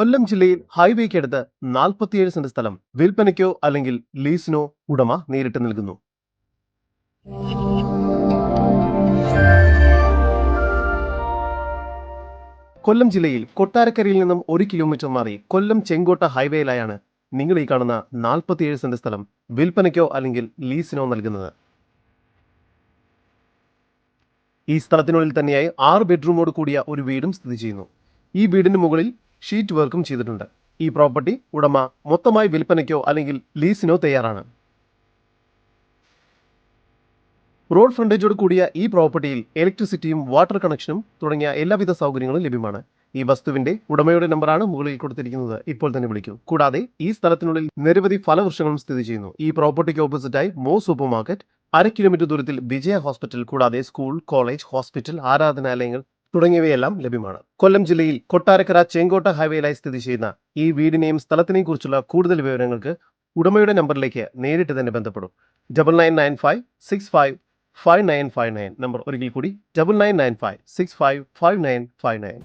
കൊല്ലം ജില്ലയിൽ ഹൈവേക്കടുത്ത് നാൽപ്പത്തിയേഴ് സെന്റ് സ്ഥലം വിൽപ്പനയ്ക്കോ അല്ലെങ്കിൽ ലീസിനോ ഉടമ നേരിട്ട് നൽകുന്നു. കൊല്ലം ജില്ലയിൽ കൊട്ടാരക്കരയിൽ നിന്നും ഒരു കിലോമീറ്റർ മാറി കൊല്ലം ചെങ്കോട്ട ഹൈവേയിലായാണ് നിങ്ങൾ ഈ കാണുന്ന നാൽപ്പത്തിയേഴ് സെന്റ് സ്ഥലം വിൽപ്പനയ്ക്കോ അല്ലെങ്കിൽ ലീസിനോ നൽകുന്നത്. ഈ സ്ഥലത്തിനുള്ളിൽ തന്നെയായി ആറ് ബെഡ്റൂമോട് കൂടിയ ഒരു വീടും സ്ഥിതി ചെയ്യുന്നു. ഈ വീടിന് മുകളിൽ ഷീറ്റ് വർക്കും ചെയ്തിട്ടുണ്ട്. ഈ പ്രോപ്പർട്ടി ഉടമ മൊത്തമായി വിൽപ്പനയ്ക്കോ അല്ലെങ്കിൽ ലീസിനോ തയ്യാറാണ്. റോഡ് ഫ്രണ്ടേജോട് കൂടിയ ഈ പ്രോപ്പർട്ടിയിൽ ഇലക്ട്രിസിറ്റിയും വാട്ടർ കണക്ഷനും തുടങ്ങിയ എല്ലാവിധ സൗകര്യങ്ങളും ലഭ്യമാണ്. ഈ വസ്തുവിന്റെ ഉടമയുടെ നമ്പറാണ് മുകളിൽ കൊടുത്തിരിക്കുന്നത്. ഇപ്പോൾ തന്നെ വിളിക്കൂ. കൂടാതെ ഈ സ്ഥലത്തിനുള്ളിൽ നിരവധി ഫലവൃക്ഷങ്ങളും സ്ഥിതി ചെയ്യുന്നു. ഈ പ്രോപ്പർട്ടിക്ക് ഓപ്പോസിറ്റായി മോ സൂപ്പർ മാർക്കറ്റ് അര കിലോമീറ്റർ ദൂരത്തിൽ വിജയ ഹോസ്പിറ്റൽ കൂടാതെ സ്കൂൾ കോളേജ് ഹോസ്പിറ്റൽ ആരാധനാലയങ്ങൾ തുടങ്ങിയവയെല്ലാം ലഭ്യമാണ്. കൊല്ലം ജില്ലയിൽ കൊട്ടാരക്കര ചെങ്കോട്ട ഹൈവേയിലായി സ്ഥിതി ചെയ്യുന്ന ഈ വീടിനെയും സ്ഥലത്തിനെയും കുറിച്ചുള്ള കൂടുതൽ വിവരങ്ങൾക്ക് ഉടമയുടെ നമ്പറിലേക്ക് നേരിട്ട് തന്നെ ബന്ധപ്പെടും. Double nine nine five six five five nine five nine number ഒരിക്കൽ കൂടി double nine nine five six five five nine five nine